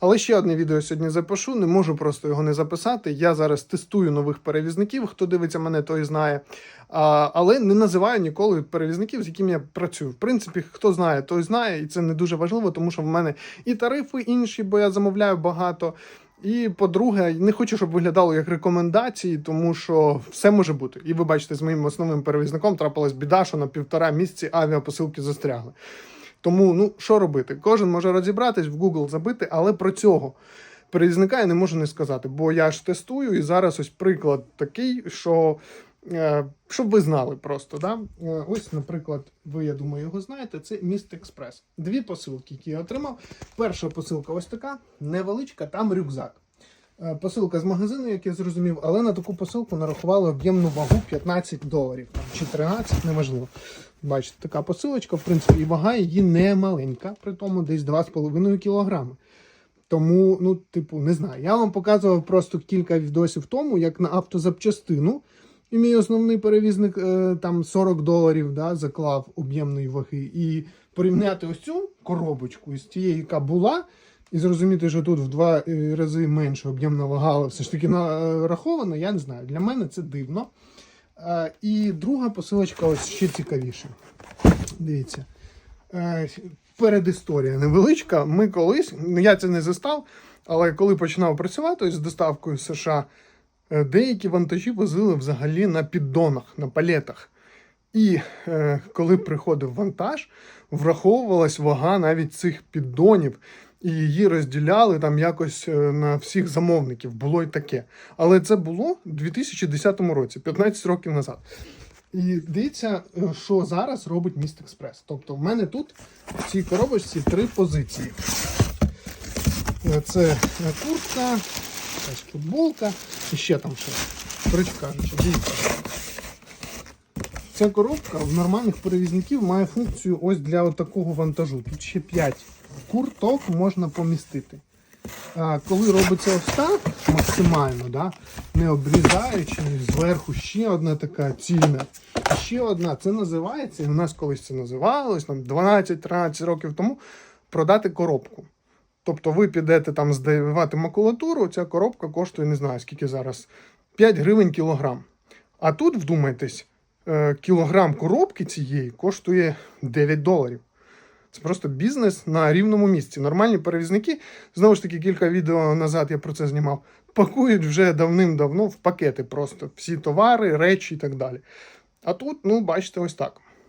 Але ще одне відео сьогодні запишу, не можу просто його не записати. Я зараз тестую нових перевізників. Хто дивиться мене, той знає. А, але не називаю ніколи перевізників, з якими я працюю. В принципі, хто знає, той знає, і це не дуже важливо, тому що в мене і тарифи інші, бо я замовляю багато. І по-друге, не хочу, щоб виглядало як рекомендації, тому що все може бути. І ви бачите, з моїм основним перевізником трапилась біда, що на півтора місяці авіапосилки застрягли. Тому ну що робити? Кожен може розібратись в Google забити, але про цього перевізника я не можу не сказати, бо я ж тестую, і зараз ось приклад такий, що е, щоб ви знали просто. Да? Е, ось, наприклад, ви, я думаю, його знаєте, це Міст Експрес. Дві посилки, які я отримав. Перша посилка ось така, невеличка, там рюкзак. Е, Посилка з магазину, як я зрозумів, але на таку посилку нарахували об'ємну вагу 15 доларів чи 13, неважливо. Бачите, така посилочка, в принципі, і вага її не маленька, при тому десь 2,5 кілограми. Тому, ну, типу, не знаю. Я вам показував просто кілька відосів тому, як на автозапчастину. І мій основний перевізник е, там 40 доларів да, заклав об'ємної ваги. І порівняти ось цю коробочку з тією, яка була, і зрозуміти, що тут в два е, рази менше об'ємна вага, все ж таки нарахована, я не знаю. Для мене це дивно. Е, і друга посилочка ось ще цікавіша. Дивіться. Е, Передісторія невеличка. Ми колись, ну я це не застав, але коли починав працювати ось з доставкою США, е, деякі вантажі возили взагалі на піддонах, на палетах. І е, коли приходив вантаж, враховувалась вага навіть цих піддонів, і її розділяли там якось е, на всіх замовників. Було й таке. Але це було у 2010 році, 15 років назад. І дивіться, е, що зараз робить Міст Експрес. Тобто, в мене тут в цій коробочці три позиції. Е, Це куртка, якась футболка і ще там щось. Коротше кажучи, дивіться. Ця коробка в нормальних перевізників має функцію ось для такого вантажу. Тут ще 5 курток можна помістити. Коли робиться ось так, максимально, да, не обрізаючи, зверху ще одна така цільна, ще одна. Це називається, і у нас колись це називалось, там 12-13 років тому, продати коробку. Тобто ви підете там здавати макулатуру, ця коробка коштує, не знаю, скільки зараз, 5 гривень кілограм. А тут, вдумайтесь, кілограм коробки цієї коштує 9 доларів. Це просто бізнес на рівному місці. Нормальні перевізники, знову ж таки, кілька відео назад я про це знімав, пакують вже давним-давно в пакети просто всі товари, речі і так далі. А тут, ну, бачите, ось так.